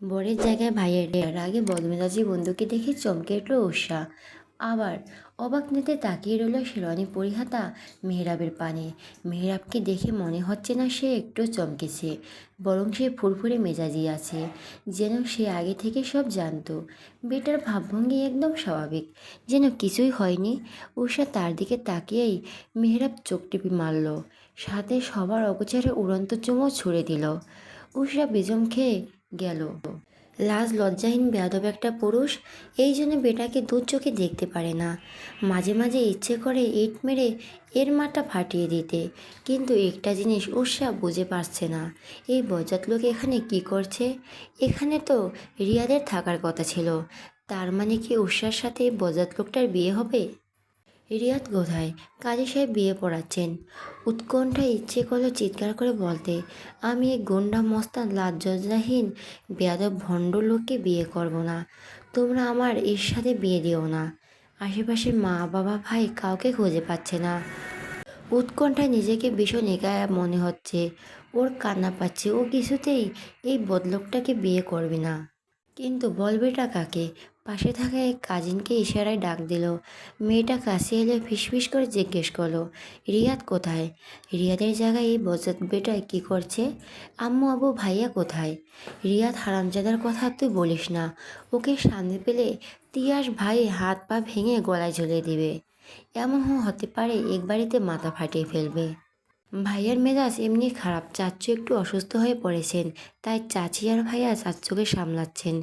বরের জায়গায় ভাইয়ের এর আগে বদমেজাজি বন্ধুকে দেখে চমকে উঠল উষা আবার অবাক নিতে তাকিয়ে রইল শেরওয়ানি পরিহাতা মেহরাবের পানে। মেহরাবকে দেখে মনে হচ্ছে না সে একটু চমকেছে, বরং সে ফুরফুরে মেজাজি আছে, যেন সে আগে থেকে সব জানতো। বেটার ভাবভঙ্গি একদম স্বাভাবিক, যেন কিছুই হয়নি। উষা তার দিকে তাকিয়েই মেহরাব চোখ টিপি মারল, সাথে সবার অগোচারে উড়ন্ত চুমো ছুড়ে দিল। উষা বেজম খেয়ে গেল। লাজ, লজ্জাহীন, বেয়াদব একটা পুরুষ এই জন্য বেটাকে দু চোখে দেখতে পারে না। মাঝে মাঝে ইচ্ছে করে ইট মেরে এর মাটা ফাটিয়ে দিতে, কিন্তু একটা জিনিস উৎসাহ বুঝে পারছে না। এই বজাত লোক এখানে কি করছে? এখানে তো রিয়াদের থাকার কথা ছিল। তার মানে কি উৎসার সাথে বজাত লোকটার বিয়ে হবে? রিয়াদ কোথায়? কাজী সাহেব বিয়ে পড়াচ্ছেন। উৎকণ্ঠায় ইচ্ছে করল চিৎকার করে বলতে, আমি এই গুন্ডা মস্তান লাজ্জজাহীন বেয়াদব ভণ্ড লোককে বিয়ে করব না। তোমরা আমার এর সাথে বিয়ে দিও না। আশেপাশে মা বাবা ভাই কাউকে খুঁজে পাচ্ছে না। উৎকণ্ঠায় নিজেকে ভীষণ একা মনে হচ্ছে। ওর কান্না পাচ্ছে। ও কিছুতেই এই বদলোকটাকে বিয়ে করবে না। কিন্তু বলবেটা কাকে? পাশে থাকা এক কাজিনকে ইশারায় ডাক দিল। মেয়েটা কাছে এলে ফিসফিস করে জিজ্ঞেস করল, রিয়াদ কোথায়? রিয়াদের জায়গায় এই বজত বেটায় কী করছে? আম্মু আবু ভাইয়া কোথায়? রিয়াদ হারামজাদার কথা তুই বলিস না। ওকে সামনে পেলে তিয়াস ভাই হাত পা ভেঙে গলায় ঝুলিয়ে দিবে। এমন হতে পারে এক বাড়িতে মাথা ফাটিয়ে ফেলবে। ভাইয়ার মেজাজ এমনি খারাপ চাচ্চু একটু অসুস্থ হয়ে পড়েছেন, তাই চাচি আর ভাইয়া চাচ্চুকে সামলাচ্ছেন।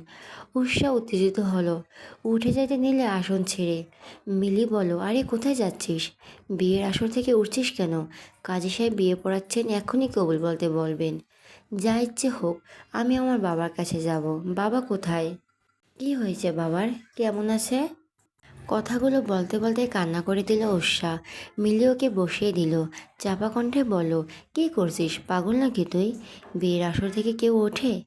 উৎসাহ উত্তেজিত হলো, উঠে যেতে নিলে আসন ছেড়ে। মিলি বলো, আরে, কোথায় যাচ্ছিস? বিয়ের আসর থেকে উঠছিস কেন? কাজী সাহেব বিয়ে পড়াচ্ছেন, এখনই কবুল বলতে বলবেন। যা ইচ্ছে হোক, আমি আমার বাবার কাছে যাব। বাবা কোথায়? কি হয়েছে বাবার? কেমন আছে? কথাগুলো বলতে বলতে কান্না করে দিল উৎসা মিলি ওকে বসিয়ে দিল। চাপা কণ্ঠে বলো কী করছিস? পাগল নাকি তুই? বিয়ের আসর থেকে কেউ ওঠে?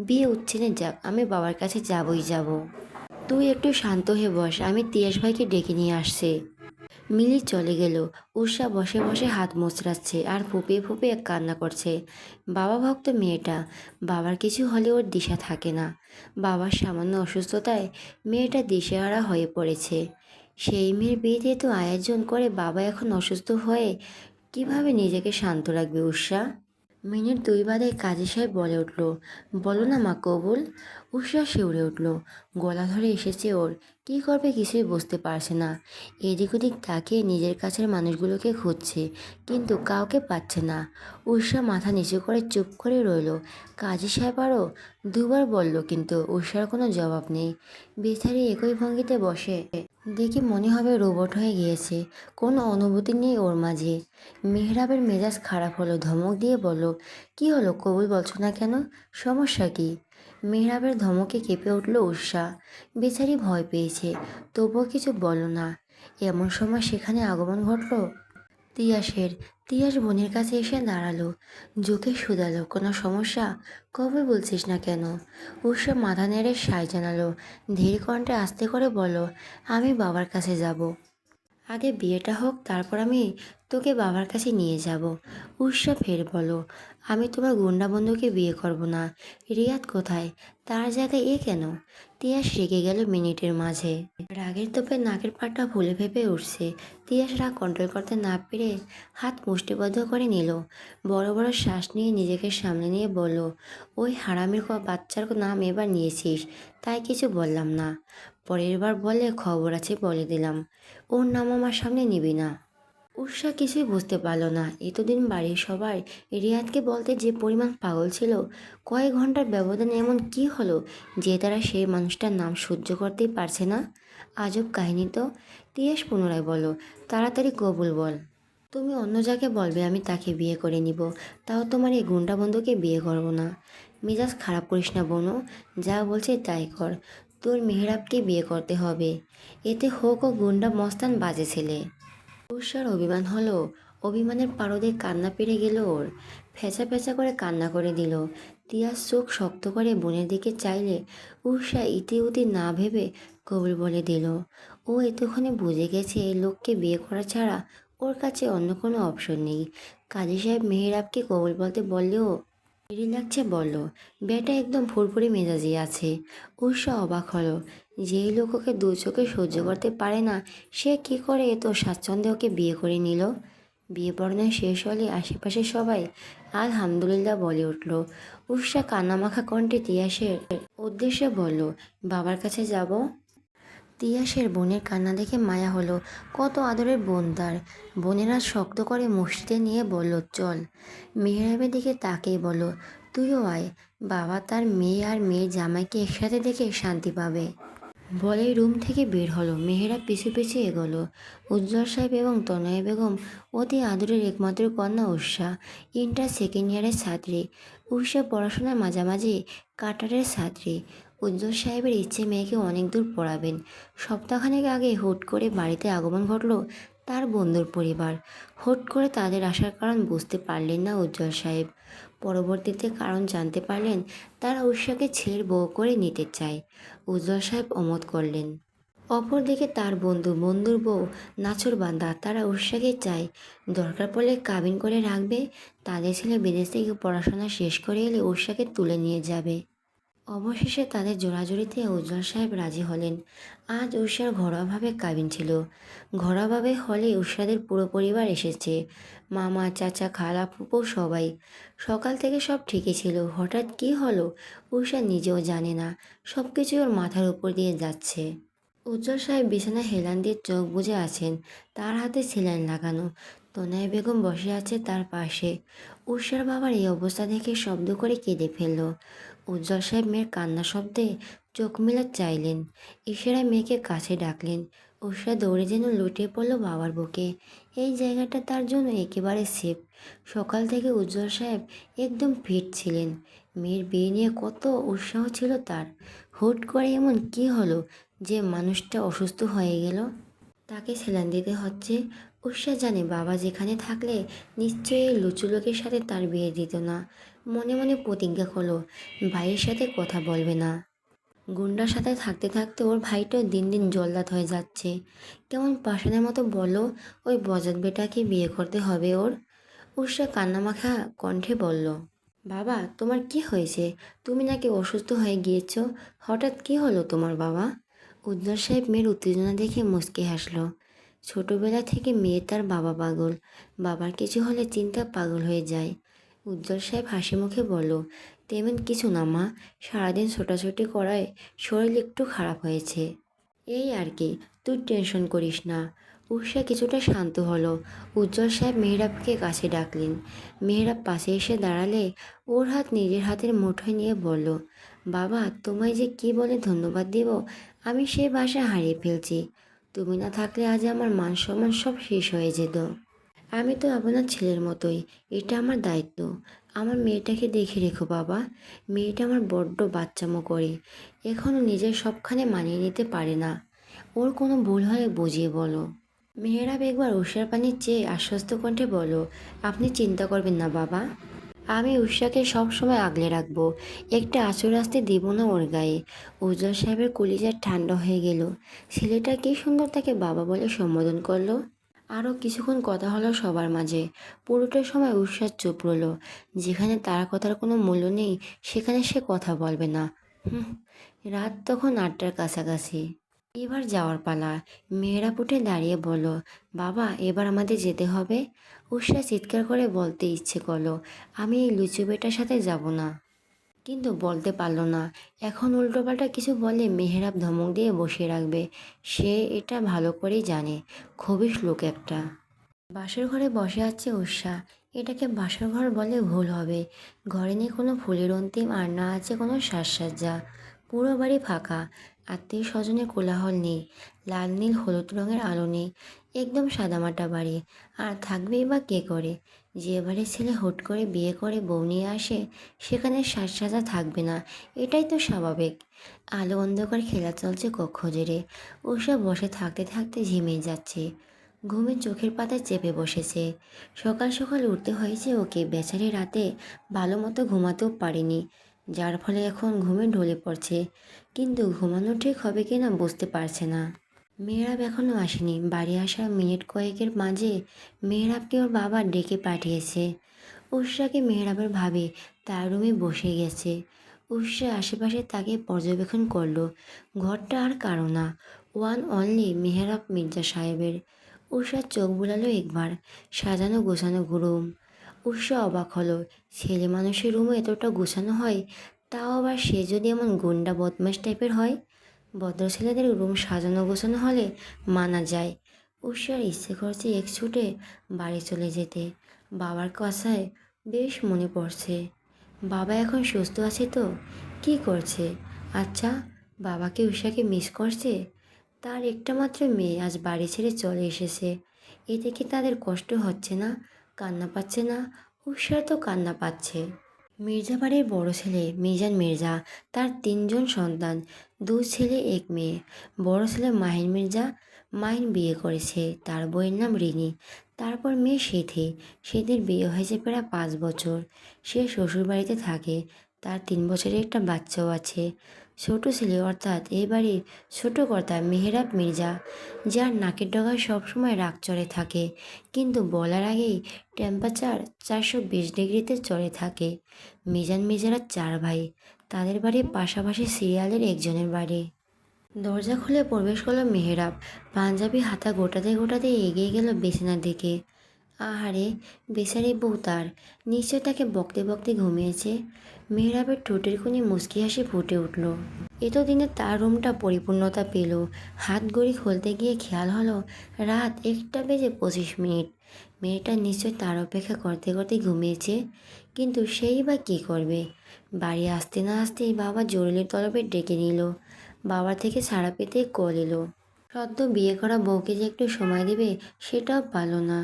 বিয়ে উচ্ছেনে যাক, আমি বাবার কাছে যাবই যাব। তুই একটু শান্ত হয়ে বস, আমি তিয়াস ভাইকে ডেকে নিয়ে আসছি। মিলি চলে গেল। উষা বসে বসে হাত মোচড়াচ্ছে আর ফুপিয়ে ফুপিয়ে কান্না করছে। বাবা ভক্ত মেয়েটা, বাবার কিছু হলে ওর দিশা থাকে না। বাবার সামান্য অসুস্থতায় মেয়েটা দিশেহারা হয়ে পড়েছে। সেই মেয়ের বিয়েতে তো আয়োজন করে বাবা এখন অসুস্থ হয়ে কীভাবে নিজেকে শান্ত রাখবে উষা মিনিট দুই বাদে কাজী সাহেব বলে উঠল, বলো না মা কবুল। উষা শিউরে উঠল, গলা ধরে এসেছে ওর, কী করবে কিছুই বুঝতে পারছে না। এদিক ওদিক তাকিয়ে নিজের কাছের মানুষগুলোকে খুঁজছে, কিন্তু কাউকে পাচ্ছে না। উষা মাথা নিচু করে চুপ করে রইল। কাজী সাহেব আরও দুবার বলল, কিন্তু উষার কোনো জবাব নেই। বেচারি একই ভঙ্গিতে বসে। দেখে মনে হবে রোবট হয়ে গিয়েছে। কোনো অনুভূতি নেই ওর মাঝে। মেহরাবের মেজাজ খারাপ হলো, ধমক দিয়ে বলল, কি হলো কবুল বলছো না কেন? সমস্যা কি? মেহরাবের ধমকে কেঁপে উঠল উষা। বেচারি ভয় পেয়েছে, তবুও কিছু বলো না। এমন সময় সেখানে আগমন ঘটল? তিয়াসের তিয়াস বোনের কাছে এসে দাঁড়াল। জোকে শুধালো, কোনো সমস্যা? কবে বলছিস না কেন? উষা মাথা নেড়ে সাই জানালো। ধীর কণ্ঠে আস্তে করে বলো আমি বাবার কাছে যাব। আগে বিয়েটা হোক, তারপর আমি তোকে বাবার কাছে নিয়ে যাব। উৎসা ফের বলো আমি তোমার গুন্ডা বন্ধুকে বিয়ে করব না। রিয়াদ কোথায়? তার জায়গায় এ কেন? তিয়াস রেগে গেল মিনিটের মাঝে। রাগের তোপে নাকের পাটা ভুলে ফেপে উঠছে। তিয়াস রাগ কন্ট্রোল করতে না পেরে হাত মুষ্টিবদ্ধ করে নিল। বড় বড় শ্বাস নিয়ে নিজেকে সামনে নিয়ে বলল, ওই হারামের বাচ্চার নাম এবার নিয়েছিস, তাই কিছু বললাম না। পরের বার বলে খবর আছে বলে দিলাম, ওর নাম আমার সামনে নিবি না। উষা কিছুই বুঝতে পারল না। এতদিন বাড়ির সবাই রিয়াদকে বলতে যে পরিমাণ পাগল ছিল, কয়েক ঘণ্টার ব্যবধানে এমন কি হলো যে তারা সেই মানুষটার নাম সহ্য করতেই পারছে না? আজব কাহিনী তো। তিয়াস পুনরায় বলো তাড়াতাড়ি কবুল বল। তুমি অন্য যাকে বলবে আমি তাকে বিয়ে করে নিব। তাও তোমার এই গুন্ডা বন্ধুকে বিয়ে করব না। মেজাজ খারাপ করিস না বোনো, যা বলছে তাই কর। তোর মেহরাবকে বিয়ে করতে হবে। এতে হোক ও গুন্ডা মস্তান বাজে ছেলে। উষার অভিমান হলো, অভিমানের পারদে কান্না পেরে গেল ওর। ফেঁচা ফেঁচা করে কান্না করে দিল। তিয়ার চোখ শক্ত করে বোনের দিকে চাইলে উষা ইতি উতি না ভেবে কবুল বলে দিল। ও এতক্ষণে বুঝে গেছে এই লোককে বিয়ে করা ছাড়া ওর কাছে অন্য কোনো অপশন নেই। কাজী সাহেব মেহেরাবকে কবুল বলতে বললেও লাগছে বলল বেটা একদম ফুরফুরে মেজাজি আছে। উৎসা অবাক হলো। যেই লোক ওকে দু চোখে সহ্য করতে পারে না, সে কি করে এত স্বাচ্ছন্দ্যে ওকে বিয়ে করে নিল? বিয়ে পড়ানো শেষ হলে আশেপাশে সবাই আলহামদুলিল্লাহ বলে উঠল। উৎসা কান্নামাখা কণ্ঠে তিয়াসের উদ্দেশ্যে বলল, বাবার কাছে যাব? তিয়াসের বোনের কান্না দেখে মায়া হলো। কত আদরের বোন তার। বোনেরা শক্ত করে মসজিদে নিয়ে বলল, চল। মেহরাবের দিকে তাকেই বলো তুইও আয়। বাবা তার মেয়ে আর মেয়ের জামাইকে একসাথে দেখে শান্তি পাবে। বলে রুম থেকে বের হলো। মেহেরা পিছু পিছু এগোলো। উজ্জ্বল সাহেব এবং তনয়া বেগম অতি আদরের একমাত্র কন্যা উষা ইন্টার সেকেন্ড ইয়ারের ছাত্রী উষা পড়াশোনার মাঝামাঝি কাটারের ছাত্রী। উজ্জ্বল সাহেবের ইচ্ছে মেয়েকে অনেক দূর পড়াবেন। সপ্তাহখানেক আগে হুট করে বাড়িতে আগমন ঘটলো তার বন্ধুর পরিবার। হুট করে তাদের আসার কারণ বুঝতে পারলেন না উজ্জ্বল সাহেব। পরবর্তীতে কারণ জানতে পারলেন তারা উষাকে ছেলের বউ করে নিতে চায়। উজ্জ্বল সাহেব অমত করলেন। অপরদিকে তার বন্ধু বন্ধুর বউ নাচর বান্দা, তারা উৎসাকে চায়। দরকার পড়লে কাবিন করে রাখবে। তাদের ছেলে বিদেশ থেকে পড়াশোনা শেষ করে এলে উৎসাকে তুলে নিয়ে যাবে। অবশেষে তাদের জোড়াজুড়িতে উজ্জ্বল সাহেব রাজি হলেন। আজ উষার ঘরোয়াভাবে কাবিন ছিল। ঘরোয়াভাবে হলে উষাদের পুরো পরিবার এসেছে। মামা, চাচা, খালা, ফুপো সবাই। সকাল থেকে সব ঠিকই ছিল। হঠাৎ কি হলো? উষা নিজেও জানে না। সব কিছু ওর মাথার উপর দিয়ে যাচ্ছে। উজ্জ্বল সাহেব বিছানায় হেলান দিয়ে চোখ বুজে আছেন। তার হাতে সেলাইন লাগানো। তনয় বেগম বসে আছে তার পাশে। উষার বাবার এই অবস্থা দেখে শব্দ করে কেঁদে ফেলল। উজ্জ্বল সাহেব মেয়ের কান্না শব্দে চোখ মেলা চাইলেন। ইশারায় মেয়েকে কাছে ডাকলেন। উষা দৌড়ে যেন লুটিয়ে পড়ল বাবার বুকে। এই জায়গাটা তার জন্য একেবারে সেফ সকাল থেকে উজ্জ্বল সাহেব একদম ফিট ছিলেন। মেয়ের বিয়ে নিয়ে কত উৎসাহ ছিল তার। হুট করে এমন কি হলো যে মানুষটা অসুস্থ হয়ে গেল? তাকে সেলান দিতে হচ্ছে। উৎসাহ জানে বাবা যেখানে থাকলে নিশ্চয়ই এই লুচু লোকের সাথে তার বিয়ে দিত না। মনে মনে প্রতিজ্ঞা করল, ভাইয়ের সাথে কথা বলবে না। গুন্ডার সাথে থাকতে থাকতে ওর ভাইটাও দিন দিন জল্লাদ হয়ে যাচ্ছে। কেমন পাষাণের মতো বলো ওই বজাত বেটাকে বিয়ে করতে হবে ওর? উৎসা কান্নামাখা কণ্ঠে বলল, বাবা, তোমার কি হয়েছে? তুমি নাকি অসুস্থ হয়ে গিয়েছ? হঠাৎ কি হলো তোমার বাবা? উজ্জ্বল সাহেব মেয়ের উত্তেজনা দেখে মুচকে হাসলো, ছোটবেলা থেকে মেয়ে তার বাবা পাগল। বাবার কিছু হলে চিন্তা পাগল হয়ে যায়। উজ্জ্বল সাহেব হাসি মুখে বলল, তেমন কিছু না মা, সারাদিন ছোটাছুটি করায় শরীর একটু খারাপ হয়েছে। এই আর কি, তুই টেনশন করিস না। উষা কিছুটা শান্ত হলো। উজ্জ্বল সাহেব মেহরাবকে কাছে ডাকলেন। মেহরাব পাশে এসে দাঁড়ালে ওর হাত নিজের হাতের মুঠোয় নিয়ে বলল, বাবা, তোমায় যে কি বলে ধন্যবাদ দিব, আমি সেই বাসা হারিয়ে ফেলছি। তুমি না থাকলে আজ আমার মান সম্মান সব শেষ হয়ে যেত। আমি তো আপনার ছেলের মতোই, এটা আমার দায়িত্ব। আমার মেয়েটাকে দেখে রেখো বাবা। মেয়েটা আমার বড্ড বাচ্চামো করে এখনও নিজের সবখানে মানিয়ে নিতে পারে না। ওর কোনো ভুল হলে বুঝিয়ে বলো। মেয়েরাব একবার উষার পানির চেয়ে আশ্বস্ত কণ্ঠে বলো, আপনি চিন্তা করবেন না বাবা। আমি উষাকে সব সময় আগলে রাখব। একটা আঁচড় আসতে দিব না ওর গায়ে। উজ্জ্বল সাহেবের কলিজার ঠান্ডা হয়ে গেল। ছেলেটা কি সুন্দর তাকে বাবা বলে সম্বোধন করল? আরও কিছুক্ষণ কথা হলো সবার মাঝে। পুরোটা সময় উৎসাহ চুপ রইল। যেখানে তার কথার কোনো মূল্য নেই, সেখানে সে কথা বলবে না। রাত তখন আটটার কাছাকাছি। এবার যাওয়ার পালা। মেয়েরা উঠে দাঁড়িয়ে বলল, বাবা, এবার আমাদের যেতে হবে? উষা চিৎকার করে বলতে ইচ্ছে করল, আমি এই লুচু বেটার সাথে যাব না। কিন্তু বলতে পারল না। এখন উল্টোপাল্টা কিছু বলে মেহেরাব ধমক দিয়ে বসিয়ে রাখবে। সে এটা ভালো করেই জানে খবিস লোক একটা। বাসর ঘরে বসে আছে উষা। এটাকে বাসর ঘর বলে ভুল হবে। ঘরে নেই কোনো ফুলের অন্তিম আর না আছে কোনো সাজসজ্জা। পুরো বাড়ি ফাঁকা। আত্মীয় স্বজনের কোলাহল নেই। লাল, নীল, হলুদ রঙের আলো নেই। একদম সাদামাটা বাড়ি। আর থাকবেই বা কে করে? যে বাড়ির ছেলে হুট করে বিয়ে করে বউ নিয়ে আসে, সেখানে সাজসাজা থাকবে না। এটাই তো স্বাভাবিক। আলো অন্ধকার খেলা চলছে কক্ষ জেরে ওসব বসে থাকতে থাকতে ঝিমিয়ে যাচ্ছে। ঘুমে চোখের পাতায় চেপে বসেছে। সকাল সকাল উঠতে হয়েছে ওকে। বেচারি রাতে ভালো মতো ঘুমাতেও পারেনি, যার ফলে এখন ঘুমে ঢলে পড়ছে। কিন্তু ঘুমানো ঠিক হবে কি না বুঝতে পারছে না। মেয়েরাব এখনও আসেনি। বাড়ি আসার মিনিট কয়েকের মাঝে মেয়েরাবকে ওর বাবা ডেকে পাঠিয়েছে। উৎসাকে মেহরাবের ভাবে তার রুমে বসে গেছে। উৎসা আশেপাশে তাকে পর্যবেক্ষণ করল। ঘরটা আর কারও না। ওয়ান অনলি মেহরাব মির্জা সাহেবের। উষা চোখ বুলালো একবার। সাজানো গোছানো রুম উষা অবাক হলো ছেলে মানুষের রুমও এতটা গোছানো হয়? তাও আবার সে যদি এমন গুন্ডা বদমাস টাইপের হয়? ভদ্র ছেলেদের রুম সাজানো গোছানো হলে মানা যায়। উষার ইচ্ছে করছে এক ছুটে বাড়ি চলে যেতে। বাবার কথায় বেশ মনে পড়ছে। বাবা এখন সুস্থ আছে তো? কি করছে? আচ্ছা বাবাকে উষাকে মিস করছে? তার একটা মাত্র মেয়ে আজ বাড়ি ছেড়ে চলে এসেছে। এতে কি তাদের কষ্ট হচ্ছে না? কান্না পাচ্ছে না? উষার তো কান্না পাচ্ছে। মির্জা বাড়ির বড় ছেলে মিজান মির্জা, তার তিনজন সন্তান, দু ছেলে, এক মেয়ে। বড় ছেলে মাহিন মির্জা, মাইন বিয়ে করেছে, তার বইয়ের নাম রিনি। তারপর মেয়ে সেথে সেদের বিয়ে হয়েছে প্রায় পাঁচ বছর। সে শ্বশুর বাড়িতে থাকে, তার তিন বছরের একটা বাচ্চাও আছে। ছোট ছেলে অর্থাৎ এই বাড়ির ছোট কর্তা মেহরাব মির্জা, যার নাকের ডগায় সবসময় রাগ চড়ে থাকে, কিন্তু বলার আগেই টেম্পারেচার চারশো বিশ ডিগ্রিতে চড়ে থাকে। মিজান মিজারা চার ভাই, তাদের বাড়ি পাশাপাশি সিরিয়ালের একজনের বাড়ি। দরজা খুলে প্রবেশ করল মেহরাব। পাঞ্জাবি হাতা গোটাতে গোটাতে এগিয়ে গেল বিছানার দিকে। আহারে, বেচারি বউ তার। নিশ্চয় তাকে বকতে বকতে ঘুমিয়েছে। মেহরাবের ঠোঁটের কোণে মুচকি হাসি ফুটে উঠল। এতদিনে তার রুমটা পরিপূর্ণতা পেল। হাত গড়ি খুলতে গিয়ে খেয়াল হলো, রাত একটা বেজে পঁচিশ মিনিট। মেয়েটা নিশ্চয় তার অপেক্ষা করতে করতে ঘুমিয়েছে। কিন্তু সেই বা কী করবে? বাড়ি আসতে না আসতেই বাবা জরুরি তলবে ডেকে নিল। বাবার থেকে ছাড়া পেতে কল এলো। সদ্য বিয়ে করা বউকে যে একটু সময় দেবে, সেটাও পালো না।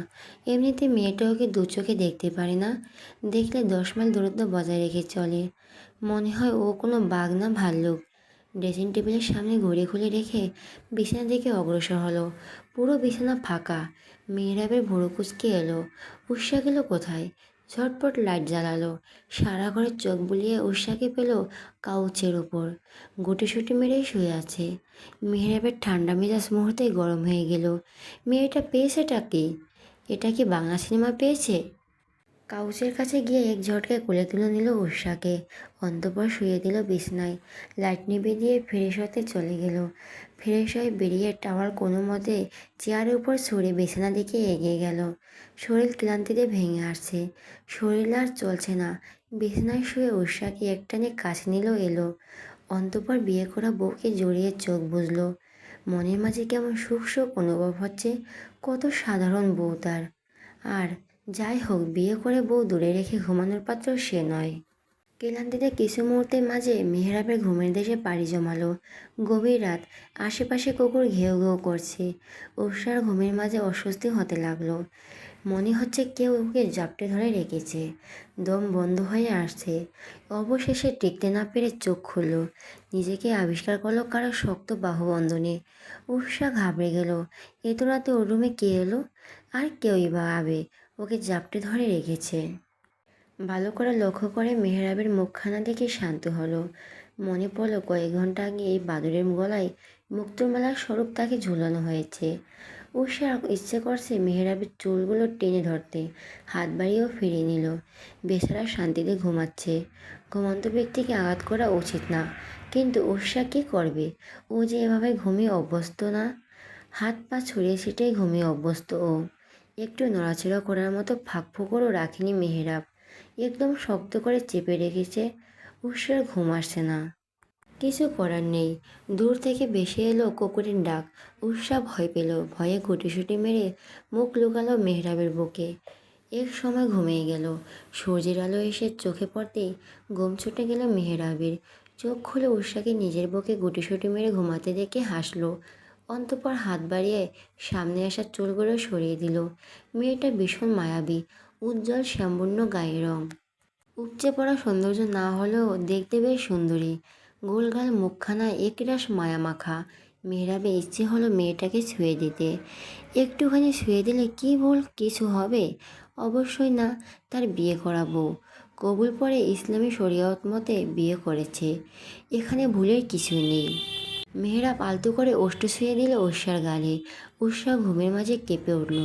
এমনিতে মেয়েটা ওকে দু চোখে দেখতে পারে না, দেখলে দশ মাইল দূরত্ব বজায় রেখে চলে। মনে হয় ও কোনো বাঘ না ভাল্লুক। ড্রেসিং টেবিলের সামনে ঘুরে খুলে রেখে বিছানার দিকে অগ্রসর হলো। পুরো বিছানা ফাঁকা। মেহরাবের ভুড়ো কুচকে এলো। উৎসা গেল কোথায়? ঝটপট লাইট জ্বালালো। সারা ঘরে চোখ বুলিয়ে উষাকে পেল কাউচের ওপর। গুটিসুটি মেরেই শুয়ে আছে। মেহরাবের ঠান্ডা মেজাজ মুহূর্তেই গরম হয়ে গেল। মেয়েটা পেয়েছেটা কি? এটা কি বাংলা সিনেমা পেয়েছে? কাউচের কাছে গিয়ে এক ঝটকে কোলে তুলে নিল উষাকে অন্তপর শুয়ে দিল বিছনায়। লাইট নিভে দিয়ে ফ্রেশ হতে চলে গেল। ফ্রেশ হয়ে বেরিয়ে টাওয়ার কোনো মতে চেয়ারের উপর সরে বিছানা দিকে এগিয়ে গেল। শরীর ক্লান্তিতে ভেঙে আসছে। শরীর আর চলছে না। বিছানায় শুয়ে উষাকে একটানে কাছে নিল এলো। অন্তপর বিয়ে করা বউকে জড়িয়ে চোখ বুঝলো মনের মাঝে কেমন সুখ সুখ অনুভব হচ্ছে, কত সাধারণ বউ তার। আর যাই হোক, বিয়ে করে বউ দূরে রেখে ঘুমানোর পাত্র সে নয়। ক্লান্তিতে কিছু মুহূর্তের মাঝে মেহরাবের ঘুমের দেশে পাড়ি জমালো। গভীর রাত, আশেপাশে কুকুর ঘেউ ঘেউ করছে। উষার ঘুমের মাঝে অস্বস্তি হতে লাগল। মনে হচ্ছে কেউ ওকে জাপটে ধরে রেখেছে। দম বন্ধ হয়ে আসছে। অবশেষে টিকতে না পেরে চোখ খুলল। নিজেকে আবিষ্কার করল কারও শক্ত বাহুবন্ধনে। উষা ঘাবড়ে গেল। এত রাতে ওর রুমে কে এলো? আর কেউই বা আবে। ওকে জাপটে ধরে রেখেছে। ভালো করে লক্ষ্য করে মেহরাবের মুখখানা দেখে শান্ত হলো। মনে পড়ল কয়েক ঘণ্টা আগে এই বাদুরের গলায় মুক্তমালার স্বরূপ তাকে ঝুলানো হয়েছে। উষা ইচ্ছে করছে মেহরাবের চুলগুলো টেনে ধরতে, হাত বাড়িয়েও ফিরিয়ে নিল। বেচারা শান্তিতে ঘুমাচ্ছে। ঘুমন্ত ব্যক্তিকে আঘাত করা উচিত না। কিন্তু উষা কী করবে? ও যে এভাবে ঘুমিয়ে অভ্যস্ত না? হাত পা ছড়িয়ে ছিটিয়ে ঘুমিয়ে অভ্যস্ত ও একটু নড়াচড়া করার মতো ফাঁক ফোকরও রাখেনি মেহেরাব। একদম শক্ত করে চেপে রেখেছে। উষার ঘুম আসছে না। কিছু করার নেই। দূর থেকে বেশি এলো কুকুরের ডাক। উষা ভয় পেল। ভয়ে গুটিসুটি মেরে মুখ লুকালো মেহরাবের বুকে। এক সময় ঘুমিয়ে গেল। সূর্যের আলো এসে চোখে পড়তেই ঘুম ছুটে গেল মেহরাবের। চোখ খুলে উষাকে নিজের বুকে গুটিসুটি মেরে ঘুমাতে দেখে হাসলো। অন্তপর হাত বাড়িয়ে সামনে আসা চুলগুলো সরিয়ে দিল। মেয়েটা ভীষণ মায়াবী, উজ্জ্বল, শ্যামবর্ণ, গায়ের রং। উপচে পড়া সৌন্দর্য না হলেও দেখতে বেশ সুন্দরী। গোলগাল মুখখানা একরাশ মায়া মাখা মেহরাবে ইচ্ছে হলো মেয়েটাকে ছুঁয়ে দিতে। একটুখানি ছুঁয়ে দিলে কি ভুল, কিছু হবে? অবশ্যই না, তার বিয়ে করা বউ কবুল পরে ইসলামী শরীয়ত মতে বিয়ে করেছে। এখানে ভুলের কিছুই নেই। মেহেরাব আলতু করে ওষ্ঠ ছুঁয়ে দিল উষার গালে। উষা ঘুমের মাঝে কেঁপে উঠল।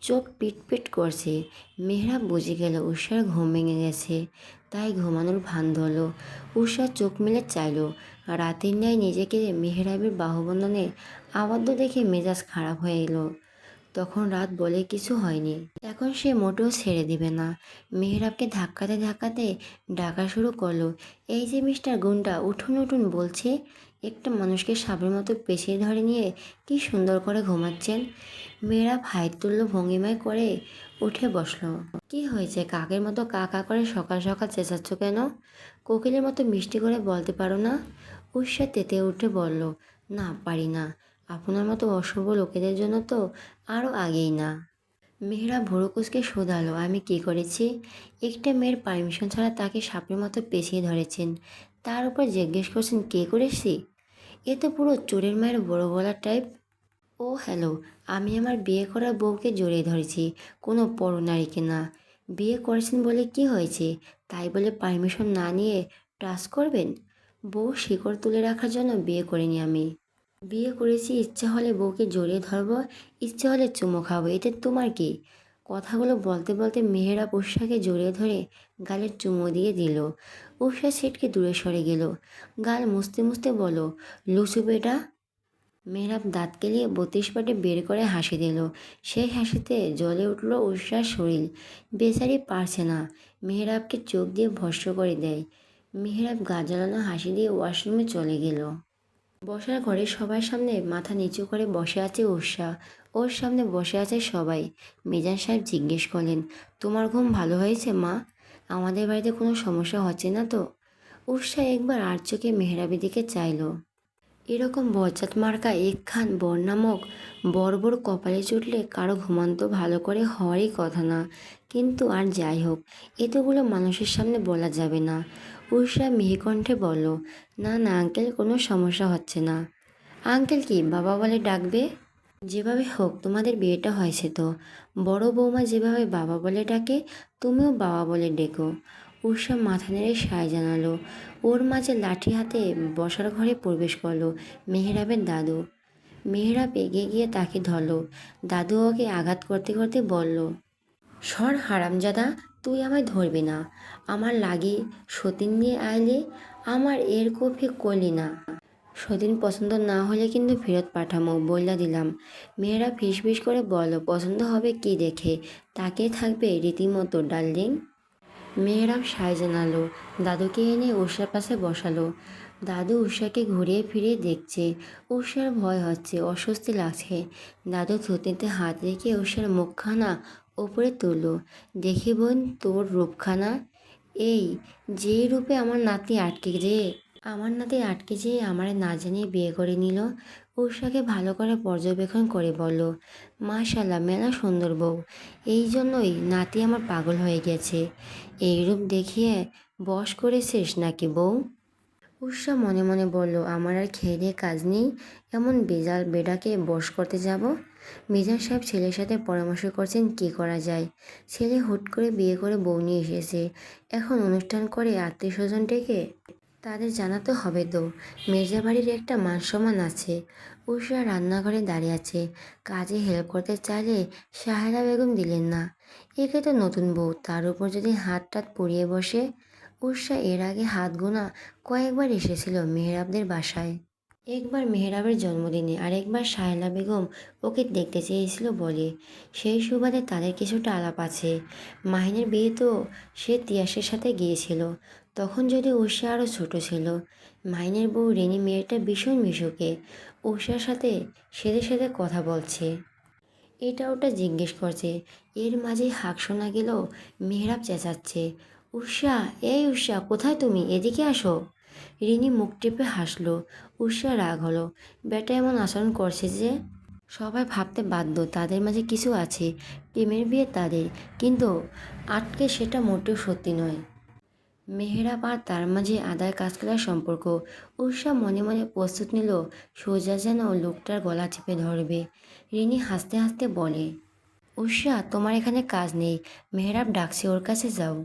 চোখ পিটপিট করছে। মেহরাব বুঝে গেল উষার ঘুম ভেঙে গেছে। তাই ঘুমানোর ভান ধরলো। উষা চোখ মেলে চাইলো, রাতের ন্যায় নিজেকে মেহরাবের বাহুবন্ধনে আবদ্ধ দেখে মেজাজ খারাপ হয়ে এলো। তখন রাত বলে কিছু হয়নি। এখন সে মোটেও ছেড়ে দিবে না। মেহরাবকে ধাক্কাতে ধাক্কাতে ডাকা শুরু করল, এই যে মিস্টার গুন্ডা, উঠুন উঠুন বলছে একটা মানুষকে সাপের মতো পেছিয়ে ধরে নিয়ে কি সুন্দর করে ঘুমাচ্ছেন? মেয়েরা ভাই তুল্য ভঙ্গিমায় করে উঠে বসল। কি হয়েছে? কাকের মতো কা কা করে সকাল সকাল চেঁচাচ্ছ কেন? কোকিলের মতো মিষ্টি করে বলতে পারো না? উৎসাহ তেতে উঠে বলল, না, পারি না। আপনার মতো অশুভ লোকেদের জন্য তো আরও আগেই না। মেয়েরা ভোরকুসকে শোধালো, আমি কি করেছি? একটা মেয়ের পারমিশন ছাড়া তাকে সাপের মতো পেছিয়ে ধরেছেন। তার উপর জিজ্ঞেস করছেন, কে করেছি এ তো পুরো চোরের মায়ের বড় গলার টাইপ ও হ্যালো আমি আমার বিয়ে করা বউকে জড়িয়ে ধরেছি, কোনো পরনারীকে না। বিয়ে করেছেন বলে কি হয়েছে? তাই বলে পারমিশন না নিয়ে টাচ করবেন? বউ শিকড় তুলে রাখার জন্য বিয়ে করিনি আমি। বিয়ে করেছি, ইচ্ছা হলে বউকে জড়িয়ে ধরবো, ইচ্ছা হলে চুমো খাব, এতে তোমার কি? কথাগুলো বলতে বলতে মেহেরা উষাকে জড়িয়ে ধরে গালের চুমো দিয়ে দিল। উষা সেটকে দূরে সরে গেল। গাল মুছতে মুছতে বলো লুচু বেটা। মেহরাব দাঁত কেলিয়ে বত্রিশ পাটে বের করে হাসি দিল। সেই হাসিতে জ্বলে উঠল উষার শরীর। বেচারি পারছে না। মেহরাবকে চোখ দিয়ে ভস্য করে দেয়। মেহরাব জ্বালানো হাসি দিয়ে ওয়াশরুমে চলে গেল। বসার ঘরে সবার সামনে মাথা নিচু করে বসে আছে উষা। ওর সামনে বসে আছে সবাই। মিজান সাহেব জিজ্ঞেস করলেন, তোমার ঘুম ভালো হয়েছে, মা? আমাদের বাড়িতে কোনো সমস্যা হচ্ছে না তো? উষা একবার আর চোখে মেহরাবের দিকে চাইলো। এরকম বজ্জাত মার্কা একখান বর নামক বর্বর কপালে চুটলে কারও ঘুমান্ত ভালো করে হওয়ারই কথা না। কিন্তু আর যাই হোক, এতগুলো মানুষের সামনে বলা যাবে না। উষা মিহিকণ্ঠে বলল না না, আঙ্কেল, কোনো সমস্যা হচ্ছে না। আঙ্কেল কি, বাবা বলে ডাকবে? যেভাবে হোক, তোমাদের বিয়েটা হয়েছে তো। বড় বৌমা যেভাবে বাবা বলে ডাকে, তুমিও বাবা বলে ডেকো। উষা মাথা নেড়ে সায় জানালো। ওর মাঝে লাঠি হাতে বসার ঘরে প্রবেশ করল মেহরাবের দাদু। মেহরাব এগিয়ে গিয়ে তাকে ধরলো। দাদু ওকে আঘাত করতে করতে বলল, সর হারামজাদা তুই আমায় ধরবি না। আমার লাগে সতীন নিয়ে আইলে, আমার এর কফি করলি না। সতীন পছন্দ না হলে কিন্তু ফেরত পাঠামো, বইলা দিলাম। মেয়েরা ফিস ফিস করে বলো, পছন্দ হবে কি দেখে? তাকে থাকবে রীতিমতো, ডার্লিং? মেয়েরা সাই জানালো দাদুকে এনে ওষার পাশে বসালো। দাদু উষাকে ঘুরিয়ে ফিরিয়ে দেখছে। উষার ভয় হচ্ছে, অস্বস্তি লাগছে। দাদু থুতনিতে হাত রেখে উষার মুখখানা ওপরে তুললো। দেখি বোন, তোর রূপখানা? এই, যে রূপে আমার নাতি আটকে যে, আমার নাতি আটকে যেয়ে আমার না জানিয়ে বিয়ে করে নিল। উষাকে ভালো করে পর্যবেক্ষণ করে বলল, মাশাল্লাহ, মেলা সুন্দর বউ। এই জন্যই নাতি আমার পাগল হয়ে গেছে। এই রূপ দেখিয়ে বশ করেছিস নাকি বউ? উষা মনে মনে বলল, আমার আর খেয়ে দিয়ে কাজ নেই? এমন বেজাল বেডাকে বশ করতে যাব? মিজান সাহেব ছেলের সাথে পরামর্শ করছেন, কি করা যায়? ছেলে হুট করে বিয়ে করে বউ নিয়ে এসেছে। এখন অনুষ্ঠান করে আত্মীয় স্বজন ডেকে তাদের জানাতে হবে তো। মির্জা বাড়ির একটা মান সম্মান আছে। উষা রান্নাঘরে দাঁড়িয়ে আছে। কাজে হেল্প করতে চাইলে সাহেরা বেগম দিলেন না। একে তো নতুন বউ, তার উপর যদি হাত টাত পুড়িয়ে বসে উষা এর আগে হাত গোনা কয়েকবার এসেছিল মেহরাবদের বাসায়। একবার মেহরাবের জন্মদিনে আর একবার সাহেলা বেগম ওকে দেখতে চেয়েছিল বলে। সেই সুবাদে তাদের কিছুটা আলাপ আছে। মাহিনের বিয়ে তো সে তিয়াসের সাথে গিয়েছিল। তখন যদি উষা আরও ছোট ছিল। মাইনের বউ রেনি মেয়েটা ভীষণ মিশুকে। উষার সাথে সেদে সেদে কথা বলছে। এটা ওটা জিজ্ঞেস করছে। এর মাঝে হাঁক শোনা গেল মেহরাব চেঁচাচ্ছে। উষা এই উষা কোথায় তুমি? এদিকে আসো। রিনি মুখ টিপে হাসলো। উষা রাগ হলো। বেটা এমন আচরণ করছে যে সবাই ভাবতে বাধ্য, তাদের মাঝে কিছু আছে, প্রেমের বিয়ে তাদের, কিন্তু আটকে সেটা মোটেও সত্যি নয়। মেহেরাব আর তার মাঝে আদায় কাজ করার সম্পর্ক। উষা মনে মনে প্রস্তুত নিল, সোজা যেন লোকটার গলা চেপে ধরবে। রিনি হাসতে হাসতে বলে উষা তোমার এখানে কাজ নেই। মেহরাব ডাকছে, ওর কাছে যাও।